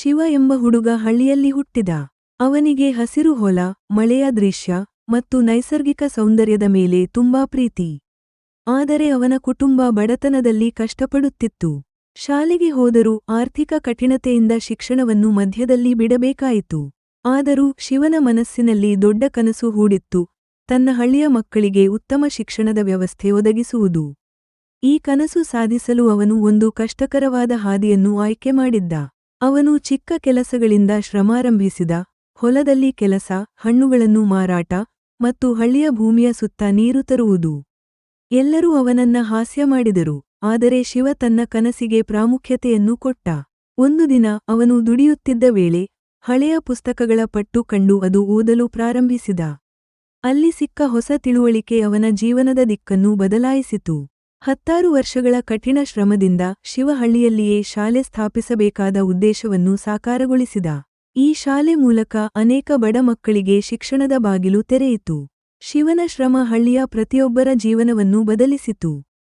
ಶಿವ ಎಂಬ ಹುಡುಗ ಹಳ್ಳಿಯಲ್ಲಿ ಹುಟ್ಟಿದ. ಅವನಿಗೆ ಹಸಿರು ಹೊಲ, ಮಳೆಯ ದೃಶ್ಯ ಮತ್ತು ನೈಸರ್ಗಿಕ ಸೌಂದರ್ಯದ ಮೇಲೆ ತುಂಬಾ ಪ್ರೀತಿ. ಆದರೆ ಅವನ ಕುಟುಂಬ ಬಡತನದಲ್ಲಿ ಕಷ್ಟಪಡುತ್ತಿತ್ತು. ಶಾಲೆಗೆ ಹೋದರೂ ಆರ್ಥಿಕ ಕಠಿಣತೆಯಿಂದ ಶಿಕ್ಷಣವನ್ನು ಮಧ್ಯದಲ್ಲಿ ಬಿಡಬೇಕಾಯಿತು. ಆದರೂ ಶಿವನ ಮನಸ್ಸಿನಲ್ಲಿ ದೊಡ್ಡ ಕನಸು ಹೂಡಿತ್ತು. ತನ್ನ ಹಳ್ಳಿಯ ಮಕ್ಕಳಿಗೆ ಉತ್ತಮ ಶಿಕ್ಷಣದ ವ್ಯವಸ್ಥೆ ಒದಗಿಸುವುದು. ಈ ಕನಸು ಸಾಧಿಸಲು ಅವನು ಒಂದು ಕಷ್ಟಕರವಾದ ಹಾದಿಯನ್ನು ಆಯ್ಕೆ ಮಾಡಿದ್ದ. ಅವನು ಚಿಕ್ಕ ಕೆಲಸಗಳಿಂದ ಶ್ರಮಾರಂಭಿಸಿದ ಹೊಲದಲ್ಲಿ ಕೆಲಸ, ಹಣ್ಣುಗಳನ್ನು ಮಾರಾಟ ಮತ್ತು ಹಳ್ಳಿಯ ಭೂಮಿಯ ಸುತ್ತ ನೀರು ತರುವುದು. ಎಲ್ಲರೂ ಅವನನ್ನ ಹಾಸ್ಯ ಮಾಡಿದರು, ಆದರೆ ಶಿವ ತನ್ನ ಕನಸಿಗೆ ಪ್ರಾಮುಖ್ಯತೆಯನ್ನು ಕೊಟ್ಟ. ಒಂದು ದಿನ ಅವನು ದುಡಿಯುತ್ತಿದ್ದ ವೇಳೆ ಹಳೆಯ ಪುಸ್ತಕಗಳ ಪಟ್ಟು ಕಂಡು ಅದು ಓದಲು ಪ್ರಾರಂಭಿಸಿದ. ಅಲ್ಲಿ ಸಿಕ್ಕ ಹೊಸ ತಿಳುವಳಿಕೆ ಅವನ ಜೀವನದ ದಿಕ್ಕನ್ನು ಬದಲಾಯಿಸಿತು. ಹತ್ತಾರು ವರ್ಷಗಳ ಕಠಿಣ ಶ್ರಮದಿಂದ ಶಿವಹಳ್ಳಿಯಲ್ಲಿಯೇ ಶಾಲೆ ಸ್ಥಾಪಿಸಬೇಕಾದ ಉದ್ದೇಶವನ್ನು ಸಾಕಾರಗೊಳಿಸಿದ. ಈ ಶಾಲೆ ಮೂಲಕ ಅನೇಕ ಬಡ ಮಕ್ಕಳಿಗೆ ಶಿಕ್ಷಣದ ಬಾಗಿಲು ತೆರೆಯಿತು. ಶಿವನ ಶ್ರಮ ಹಳ್ಳಿಯ ಪ್ರತಿಯೊಬ್ಬರ ಜೀವನವನ್ನು ಬದಲಿಸಿತು.